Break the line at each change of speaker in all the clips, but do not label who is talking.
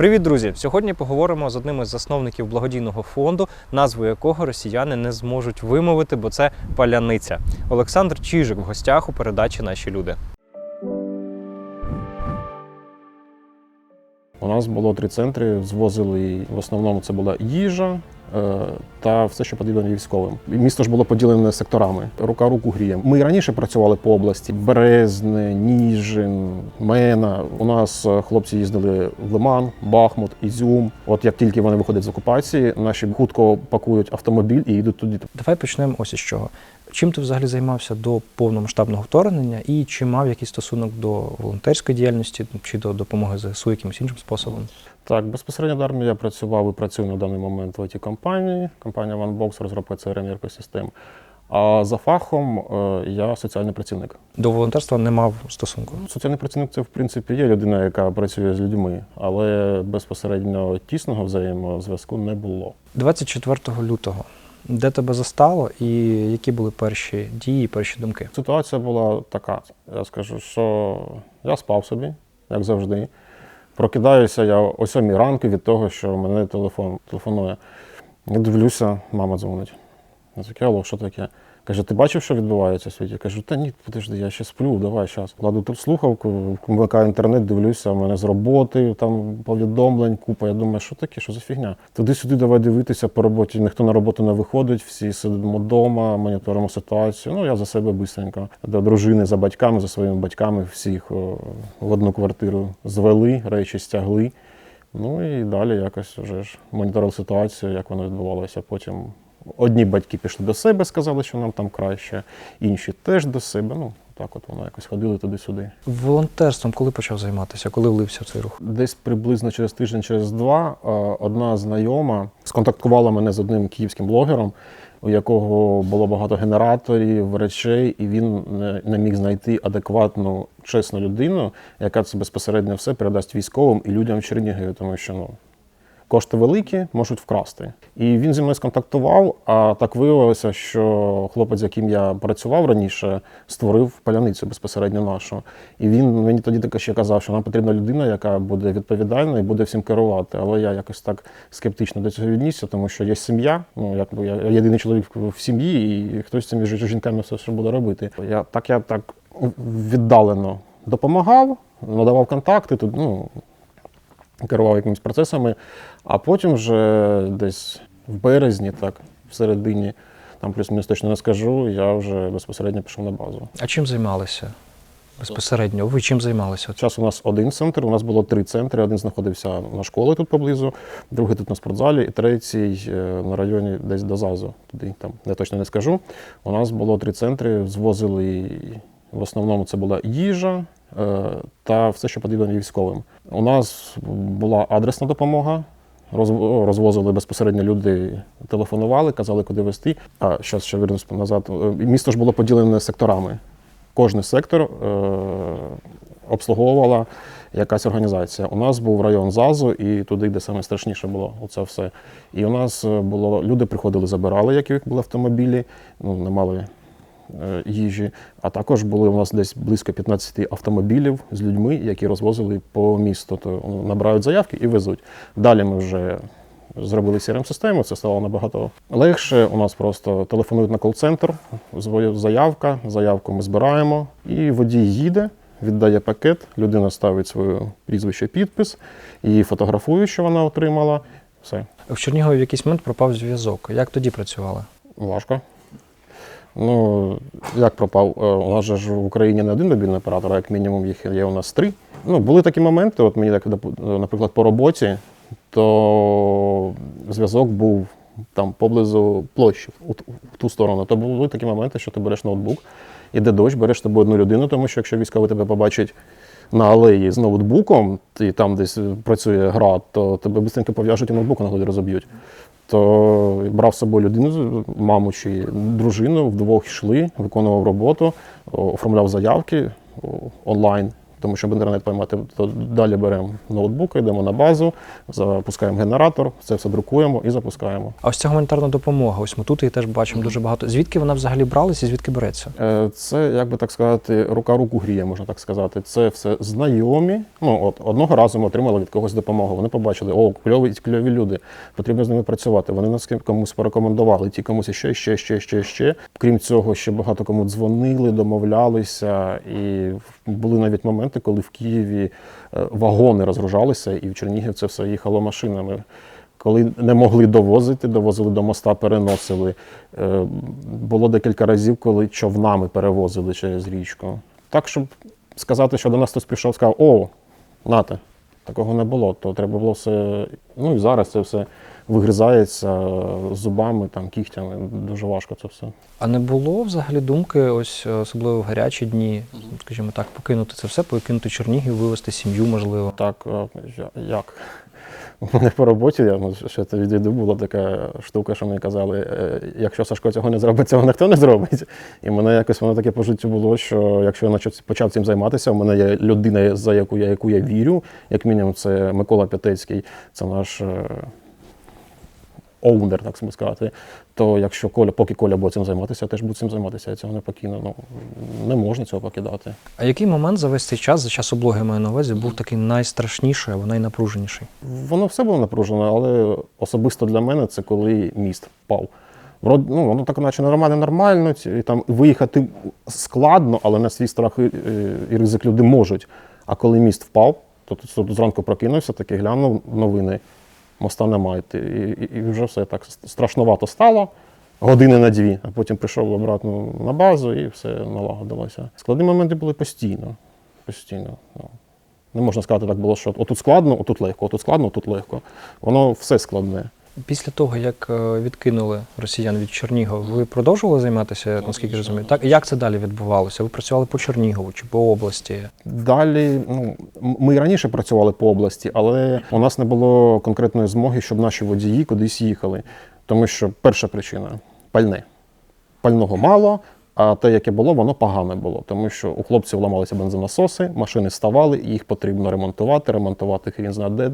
Привіт, друзі! Сьогодні поговоримо з одним із засновників благодійного фонду, назву якого росіяни не зможуть вимовити, бо це паляниця. Олександр Чижик в гостях у передачі Наші люди.
У нас було три центри, звозили в основному це була їжа та все, що потрібно військовим. Місто ж було поділене секторами. Рука руку гріє. Ми і раніше працювали по області: Березне, Ніжин, Мена. У нас е, хлопці їздили в Лиман, Бахмут, Ізюм. От як тільки вони виходять з окупації, наші хутко пакують автомобіль і йдуть туди.
Давай почнемо ось із чого. Чим ти взагалі займався до повномасштабного вторгнення і чи мав якийсь стосунок до волонтерської діяльності чи до допомоги ЗСУ якимось іншим способом?
Так, безпосередньо в армії я працював і працюю на даний момент в it компанії компанія OneBox, розробка crm екосистем. А за фахом е, я соціальний працівник.
До волонтерства не мав стосунку.
Соціальний працівник це в принципі є людина, яка працює з людьми, але безпосередньо тісного взаємозв'язку не було.
24 лютого. Де тебе застало, і які були перші дії, перші думки?
Ситуація була така: я скажу, що я спав собі, як завжди. Прокидаюся я о сьомій ранку від того, що мене телефон телефонує. Я дивлюся, мама дзвонить. Я такий, алло, що таке? Каже, ти бачив, що відбувається в світі? Я кажу, та ні, подожди, я ще сплю, давай зараз. Кладу тут слухавку, вмикаю інтернет, дивлюся, у мене з роботи, там повідомлень, купа. Я думаю, що таке, що за фігня? Туди-сюди давай дивитися по роботі. Ніхто на роботу не виходить, всі сидимо вдома, моніторимо ситуацію. Ну, я за себе бистренько. До дружини, за батьками, за своїми батьками, всіх в одну квартиру звели, речі стягли. Ну і далі якось вже ж моніторили ситуацію, як воно відбувалося. Потім одні батьки пішли до себе, сказали, що нам там краще, інші теж до себе. Ну, так от воно якось ходили туди-сюди.
Волонтерством коли почав займатися, коли влився в цей рух?
Десь приблизно через тиждень, через два, е, одна знайома сконтактувала мене з одним київським блогером, у якого було багато генераторів, речей, і він не- не міг знайти адекватну, чесну людину, яка це безпосередньо все передасть військовим і людям в Чернігові, тому що ну. Кошти великі, можуть вкрасти. І він зі мною сконтактував. А так виявилося, що хлопець, з яким я працював раніше, створив паляницю безпосередньо нашу. І він мені тоді таке ще казав, що нам потрібна людина, яка буде відповідальна і буде всім керувати. Але я якось так скептично до цього віднісся, тому що є сім'я. Ну якби я єдиний чоловік в сім'ї, і хтось з цими жінками все що буде робити. Я так я так віддалено допомагав, надавав контакти. Тут ну керував якимись процесами, а потім вже десь в березні, так, в середині, там плюс-мінус точно не скажу, я вже безпосередньо пішов на базу.
А чим займалися? Безпосередньо, ви чим займалися?
Зараз у нас один центр, у нас було три центри. Один знаходився на школі тут поблизу, другий тут на спортзалі, і третій е, на районі десь до ЗАЗу. Туди там я точно не скажу. У нас було три центри, звозили в основному це була їжа та все, що потрібно військовим. У нас була адресна допомога. роз- Розвозили безпосередньо люди, телефонували, казали, куди вести. А зараз ще вернусь назад. Е, Місто ж було поділене секторами. Кожний сектор е, обслуговувала якась організація. У нас був район ЗАЗу, і туди, де саме страшніше було оце все. І у нас е, було люди приходили, забирали, які були автомобілі, ну не мали е, їжі. А також були у нас десь близько 15 автомобілів з людьми, які розвозили по місту. То ну, набирають заявки і везуть. Далі ми вже. Зробили crm систему це стало набагато легше. У нас просто телефонують на кол-центр, заявка, заявку ми збираємо, і водій їде, віддає пакет, людина ставить своє прізвище, підпис, її фотографують, що вона отримала. Все,
В Чернігові в якийсь момент пропав зв'язок. Як тоді працювали?
важко. Ну, як пропав? Е, У нас же ж в Україні не один мобільний оператор, а як мінімум їх є у нас три. Ну, були такі моменти, от мені, так, наприклад, по роботі, то зв'язок був там поблизу площі в ту сторону. То були такі моменти, що ти береш ноутбук, іде дощ, береш з тобою одну людину, тому що якщо військовий тебе побачить на алеї з ноутбуком, і там десь працює гра, то тебе швидко пов'яжуть і ноутбук на голові розоб'ють. То брав з собою людину, маму чи дружину, вдвох йшли, виконував роботу, оформляв заявки онлайн. Тому щоб інтернет поймати, то далі беремо ноутбук, йдемо на базу, запускаємо генератор, це все друкуємо і запускаємо.
А ось ця гуманітарна допомога. Ось ми тут її теж бачимо дуже багато. Звідки вона взагалі бралась і звідки береться?
Е, Це, як би так сказати, рука руку гріє, можна так сказати. Це все знайомі. Ну, от одного разу ми отримали від когось допомогу. Вони побачили, о, кльові, кльові люди, потрібно з ними працювати. Вони нас комусь порекомендували, ті комусь ще, ще, ще, ще, ще. Крім цього, ще багато кому дзвонили, домовлялися. І були навіть моменти, коли в Києві е, вагони розгружалися, і в Чернігів це все їхало машинами. Коли не могли довозити, довозили до моста, переносили. Е, Було декілька разів, коли човнами перевозили через річку. Так, щоб сказати, що до нас хтось прийшов, сказав, о, нате, такого не було. То треба було все. Ну і зараз це все вигризається зубами, там, кігтями. Дуже важко це все.
А не було взагалі думки, ось особливо в гарячі дні, скажімо так, покинути це все, покинути Чернігів, вивезти сім'ю, можливо.
Так, е, як? У мене по роботі, я ну, ще це відійду, була така штука, що мені казали, е, якщо Сашко цього не зробить, цього ніхто не зробить. І мене якось воно таке по життю було, що якщо я почав- почав цим займатися, у мене є людина, за яку я, яку я вірю, як мінімум, це Микола П'ятецький, це наш е, оунер, так сказати. То якщо Коля, поки Коля буде цим займатися, я теж буду цим займатися, я цього не покину. Ну, не можна цього покидати.
А який момент за весь цей час, за час облоги маю на увазі, був такий найстрашніший або найнапруженіший?
Воно все було напружено, але особисто для мене це коли міст впав. Врод, ну, воно так наче нормально, нормально, і там виїхати складно, але на свій страх і, і ризик люди можуть. А коли міст впав, то тут зранку прокинувся, таки глянув новини, моста немає. І, і, і вже все так страшновато стало. Години на дві, а потім прийшов обратно на базу і все налагодилося. Складні моменти були постійно. Постійно. Ну. Не можна сказати так було, що отут складно, отут легко, отут складно, отут легко. Воно все складне.
Після того, як е, відкинули росіян від Чернігова, ви продовжували займатися, наскільки розумію? Так, як це далі відбувалося? Ви працювали по Чернігову чи по області?
Далі, ну ми і раніше працювали по області, але у нас не було конкретної змоги, щоб наші водії кудись їхали. Тому що перша причина пальне. Пального мало, а те, яке було, воно погане було. Тому що у хлопців ламалися бензонасоси, машини ставали, їх потрібно ремонтувати, ремонтувати хрін зна де. Е,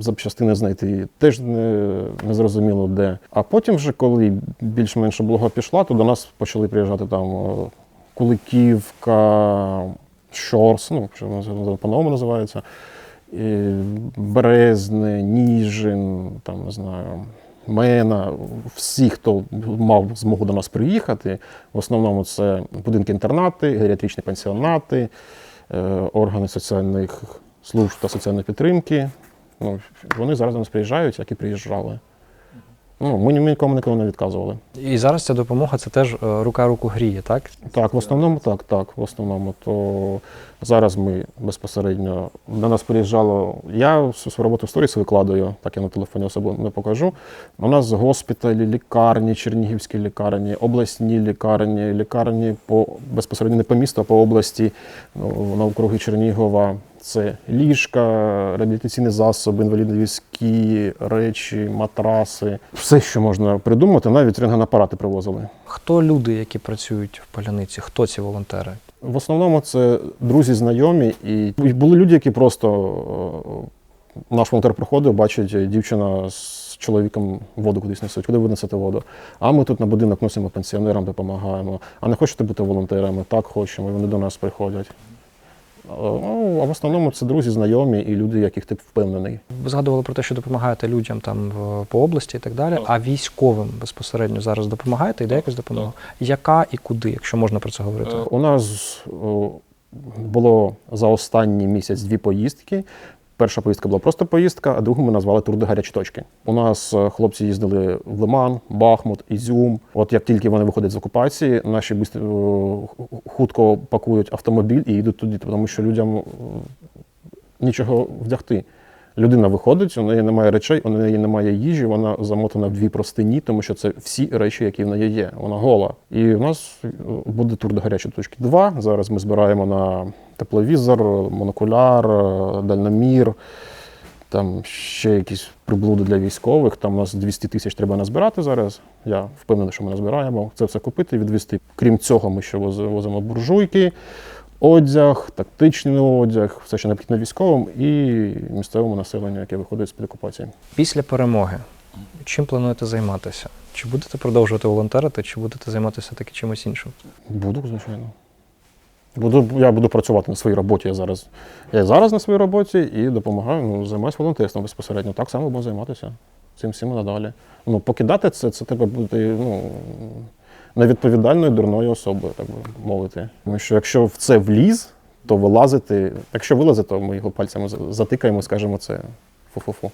Запчастини знайти теж не, не де. А потім, вже, коли більш-менш облога пішла, то до нас почали приїжджати там е, Куликівка, Щорс, ну, що по-новому називається. Березне, Ніжин, там, не знаю, Мена, всі, хто мав змогу до нас приїхати. В основному це будинки-інтернати, геріатричні пансіонати, е, органи соціальних служб та соціальної підтримки. Ну, вони зараз до нас приїжджають, як і приїжджали. Ну, ми ні- нікому ніколи не відказували.
І зараз ця допомога це теж е, рука руку гріє, так?
Так, в основному так, так. В основному, то зараз ми безпосередньо до нас приїжджало. Я свою роботу в сторіс викладаю, так я на телефоні особо не покажу. У нас госпіталі, лікарні, чернігівські лікарні, обласні лікарні, лікарні по безпосередньо не по місту, а по області ну, навкруги Чернігова. Це ліжка, реабілітаційні засоби, інвалідні візки, речі, матраси. Все, що можна придумати, навіть рентгенапарати привозили.
Хто люди, які працюють в поляниці? Хто ці волонтери?
В основному це друзі, знайомі, і були люди, які просто е, наш волонтер приходив, бачить е, дівчина з чоловіком воду кудись несуть, куди ви несете воду. А ми тут на будинок носимо пенсіонерам, допомагаємо. А не хочете бути волонтерами? Так хочемо, і вони до нас приходять. Е, Ну, а в основному це друзі, знайомі і люди, яких ти впевнений.
Ви згадували про те, що допомагаєте людям там в- по області і так далі. А військовим безпосередньо зараз допомагаєте? Йде якась допомога? Яка і куди, якщо можна про це говорити?
Е, У нас о, було за останній місяць дві поїздки. Перша поїздка була просто поїздка, а другу ми назвали тур до гарячі точки. У нас е, хлопці їздили в Лиман, Бахмут, Ізюм. От як тільки вони виходять з окупації, наші е, хутко пакують автомобіль і йдуть туди, тому що людям е, нічого вдягти. Людина виходить, у неї немає речей, у неї немає їжі, вона замотана в дві простині, тому що це всі речі, які в неї є. Вона гола. І в нас буде тур до гарячої точки 2. Зараз ми збираємо на тепловізор, монокуляр, дальномір, там ще якісь приблуди для військових. Там у нас 200 тисяч треба назбирати зараз. Я впевнений, що ми назбираємо. Це все купити, відвести. Крім цього, ми ще возимо буржуйки. Одяг, тактичний одяг, все, що необхідно військовим і місцевому населенню, яке виходить з-під окупації.
Після перемоги чим плануєте займатися? Чи будете продовжувати волонтерити, чи будете займатися таки чимось іншим?
Буду, звичайно. Буду, я буду працювати на своїй роботі. Я зараз, я зараз на своїй роботі і допомагаю, ну, займаюся волонтерством безпосередньо. Так само буду займатися цим всім надалі. Ну, покидати це, це тебе бути ну, невідповідальною дурною особою, так би мовити. Тому що якщо в це вліз, то вилазити, якщо вилазить, то ми його пальцями за- затикаємо, скажемо це фу-фу-фу.